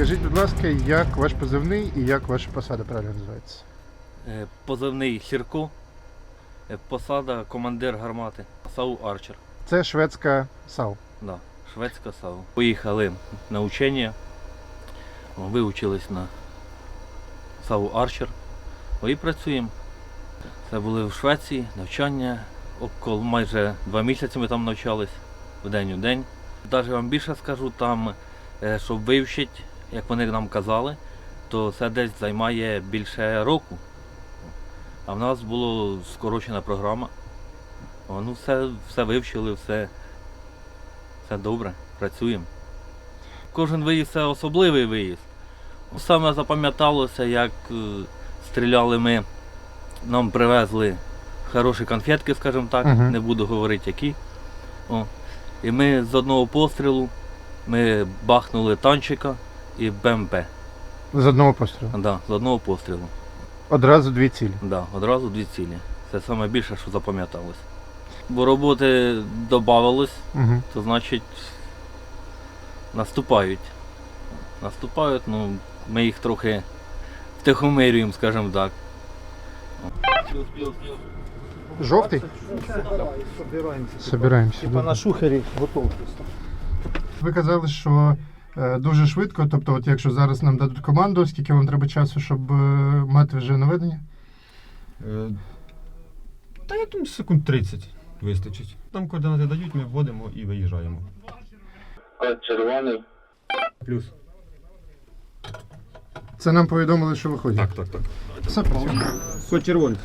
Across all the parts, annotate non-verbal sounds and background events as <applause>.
Скажіть, будь ласка, як ваш позивний і як ваша посада правильно називається? Е, Позивний Сірко, е, посада командир гармати САУ Арчер. Це шведська САУ. Да, шведська САУ. Поїхали на учення, вивчились на САУ Арчер. І працюємо. Це були в Швеції, навчання. Около майже два місяці ми там навчались в день у день. Навіть вам більше скажу, там, е, щоб вивчити, як вони нам казали, то це десь займає більше року. А в нас була скорочена програма. Ну все, все вивчили, все, все добре, працюємо. Кожен виїзд це особливий виїзд. Саме запам'яталося, як е, стріляли ми, нам привезли хороші конфетки, скажімо так, Мгм. не буду говорити які. О. І ми з одного пострілу ми бахнули танчика і БМП. З одного пострілу. Да, з одного пострілу. Одразу дві цілі. Да, одразу дві цілі. Це саме більше, що запам'яталось. Бо роботи додавалось, Угу. то значить наступають. Наступають, ну ми їх трохи втихомирюємо, скажімо так. Жовтий? Собираемся. Собираємося. Типа на шухері готов. Ви казали, що дуже швидко, тобто, от якщо зараз нам дадуть команду, скільки вам треба часу, щоб е, мати вже наведення? Е, Та я думаю, секунд 30 вистачить. Там координати дають, ми вводимо і виїжджаємо. Червоний. Плюс. Це нам повідомили, що виходять. Так, так, так. Все працює. Код червоний.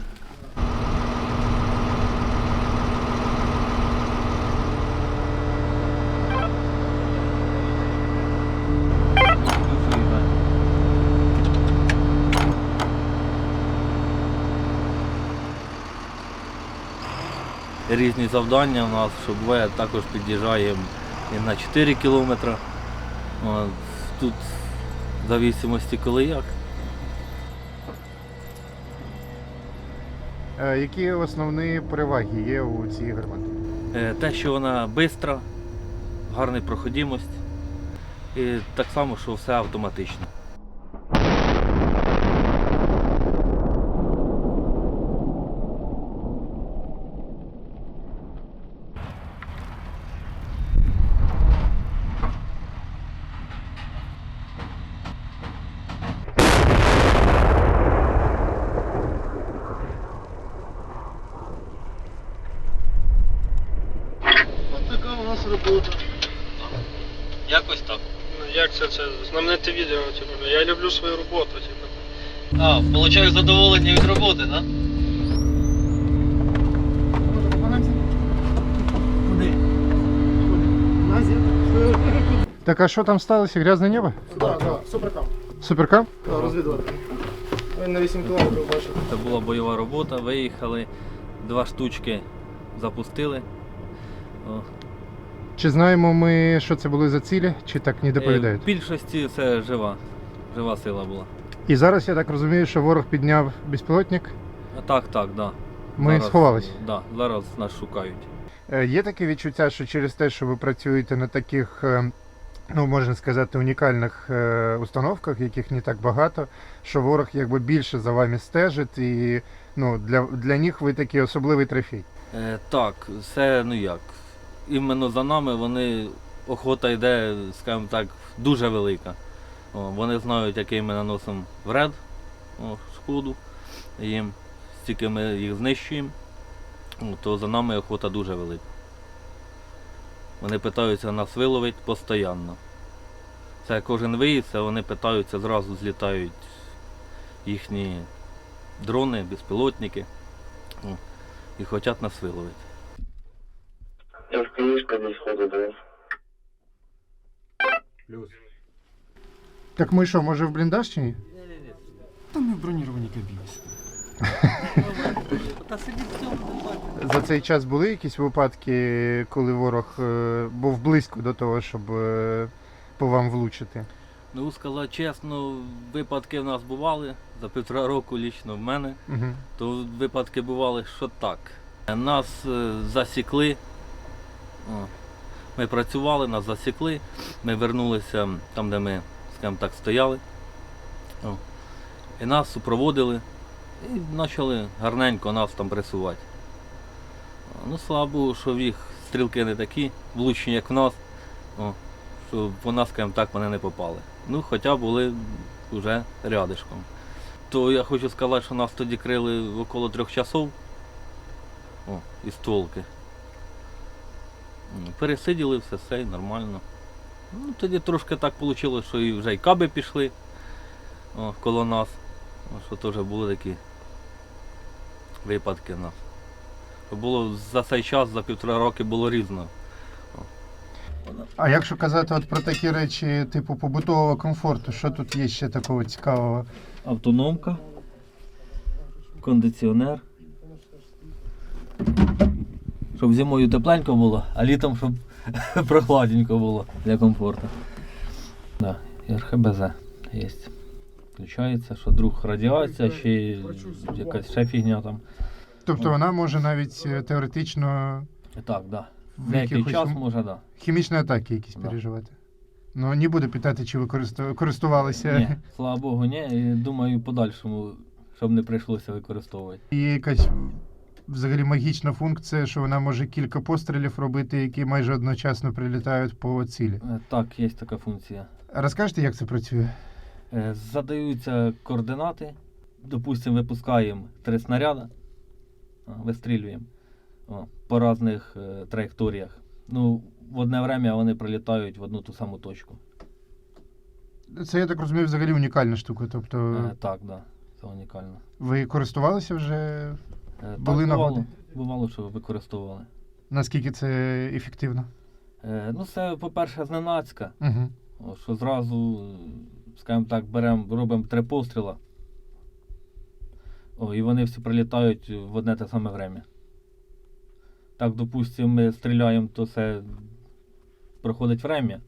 Різні завдання у нас, що буває, також під'їжджаємо і на 4 кілометри. Тут в зависимості коли як. Е, Які основні переваги є у цій гарматі? Е, Те, що вона швидка, гарна проходимость. І так само, що все автоматично. От робота. Якось так. Ну, Як це це? Знамените відео, типу, я люблю свою роботу, типу. А, получаю задоволення від роботи, так? Да? Так, а що там сталося? Грязне небо? Так, так, суперкам. Суперкам? Так, розвідувати. Він на 8 кілометрів бачив. Це була бойова робота, виїхали, два штучки запустили. О. Чи знаємо ми, що це були за цілі, чи так не Е, доповідають? В більшості це жива, жива сила була. І зараз я так розумію, що ворог підняв безпілотник. Так, так, да. Ми Зараз, сховались. Да, зараз нас шукають. Е, Є таке відчуття, що через те, що ви працюєте на таких, е, ну можна сказати, унікальних установках, яких не так багато, що ворог якби більше за вами стежить, і ну, для, для них ви такий особливий трофей. Е, так, це ну як. Іменно за нами вони охота йде, скажімо так, дуже велика. О, вони знають, який ми наносимо вред, о, шкоду їм, стільки ми їх знищуємо, то за нами охота дуже велика. Вони питаються нас виловити постійно. Це кожен виїзд, це вони питаються, зразу злітають їхні дрони, безпілотники і хочуть нас виловити. В книжка десь ходу дав. Плюс. Так ми що, може в бліндаж чи ні? Там ми в бронірованій кабіні. За цей час були якісь випадки, коли ворог е, був близько до того, щоб е, по вам влучити? Ну, сказати чесно, випадки в нас бували за півтора року лічно в мене, Угу. то випадки бували, що так. Нас е, засікли. Ми працювали, нас засікли. Ми вернулися там, де ми, скажімо так, стояли. І нас супроводили і почали гарненько нас там пресувати. Ну, слава Богу, що в їх стрілки не такі влучні, як в нас. О, що по нас, скажімо так, вони не попали. Ну, хоча були вже рядишком. То я хочу сказати, що нас тоді крили около трьох часов. О, із толки. Пересиділи все, все і нормально. Ну, тоді трошки так вийшло, що і вже й каби пішли о, коло нас. О, що теж були такі випадки в нас. Було за цей час, за півтора роки було різно. А якщо казати от про такі речі, типу побутового комфорту, що тут є ще такого цікавого? Автономка, кондиціонер. Щоб зимою тепленько було, а літом щоб <laughs> прохладненько було для комфорту. Да, і РХБЗ є. Включається, що друг радіація, ще якась ще фігня там. Тобто вона може навіть е, теоретично Так, да. в Деякий час може, да. хімічні атаки якісь Да. переживати. Ну не буду питати, чи ви користувалися. Ні, слава Богу, ні. Думаю, подальшому, щоб не прийшлося використовувати. Є якась взагалі магічна функція, що вона може кілька пострілів робити, які майже одночасно прилітають по цілі. Е, Так, є така функція. Розкажете, як це працює? Е, Задаються координати. Допустимо, випускаємо три снаряди, вистрілюємо по різних е, траєкторіях. Ну, в одне время вони прилітають в одну ту саму точку. Це, я так розумію, взагалі унікальна штука. Тобто Е, так, да, це унікально. ви користувалися вже? Були так, нагоди? бувало, бувало, що використовували. Наскільки це ефективно? Е, ну, це, по-перше, зненацька. Угу. О, що зразу, е, скажімо так, беремо, робимо три постріла. О, і вони всі прилітають в одне те саме время. Так, допустимо, ми стріляємо, то це проходить время.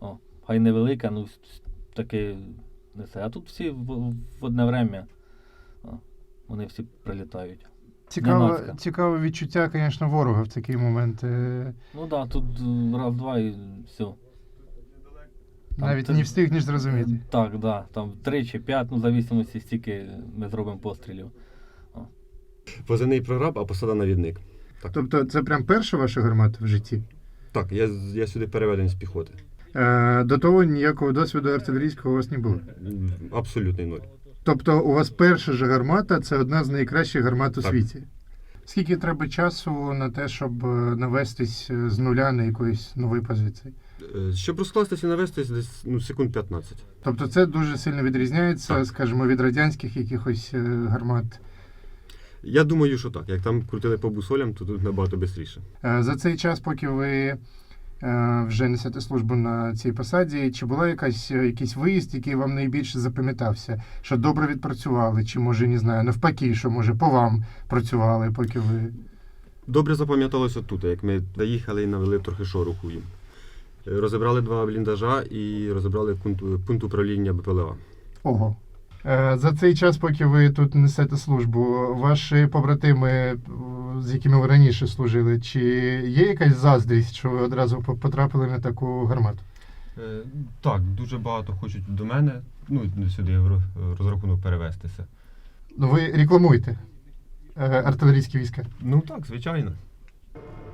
О, хай невелике, ну с- таки несе. А тут всі в, в одне время. О, вони всі прилітають. Цікаве, цікаве відчуття, звісно, ворога в такий момент. Ну так, да, тут е, раз-два і все. Там Навіть ти- не встигнеш зрозуміти. Так, так. Да. Там три чи п'ять, ну, в зависимості стільки ми зробимо пострілів. Позивний прораб, а посада навідник. Тобто це прям перша ваша гармата в житті? Так, я, я сюди переведений з піхоти. Е, до того ніякого досвіду артилерійського у вас не було. Абсолютний ноль. Тобто у вас перша ж гармата це одна з найкращих гармат у Так. світі. Скільки треба часу на те, щоб е, навестись е, з нуля на якоїсь нової позиції? Е, Щоб розкластися і навестись десь ну, секунд 15. Тобто це дуже сильно відрізняється, Так. скажімо, від радянських якихось гармат. Я думаю, що так. Як там крутили по бусолям, то тут набагато швидше. За цей час, поки ви вже несете службу на цій посаді, чи була якась е, якийсь виїзд, який вам найбільше запам'ятався, що добре відпрацювали, чи може не знаю, навпаки, що може по вам працювали, поки ви. Добре запам'яталося тут, як ми доїхали і навели трохи шороху їм. Е, Розібрали два бліндажа і розібрали пункт, пункт управління БПЛА. Ого. Е, За цей час, поки ви тут несете службу, ваші побратими, е, з якими ви раніше служили, чи є якась заздрість, що ви одразу потрапили на таку гармату? Е, Так, дуже багато хочуть до мене, ну сюди в розрахунок перевестися. Ну, ви рекламуєте е, артилерійські війська. Ну так, звичайно.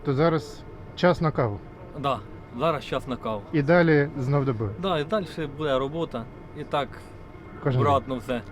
То зараз час на каву. Так, да, зараз час на каву. І далі знов до бою. Да, і далі буде робота. І так, Кожен акуратно все.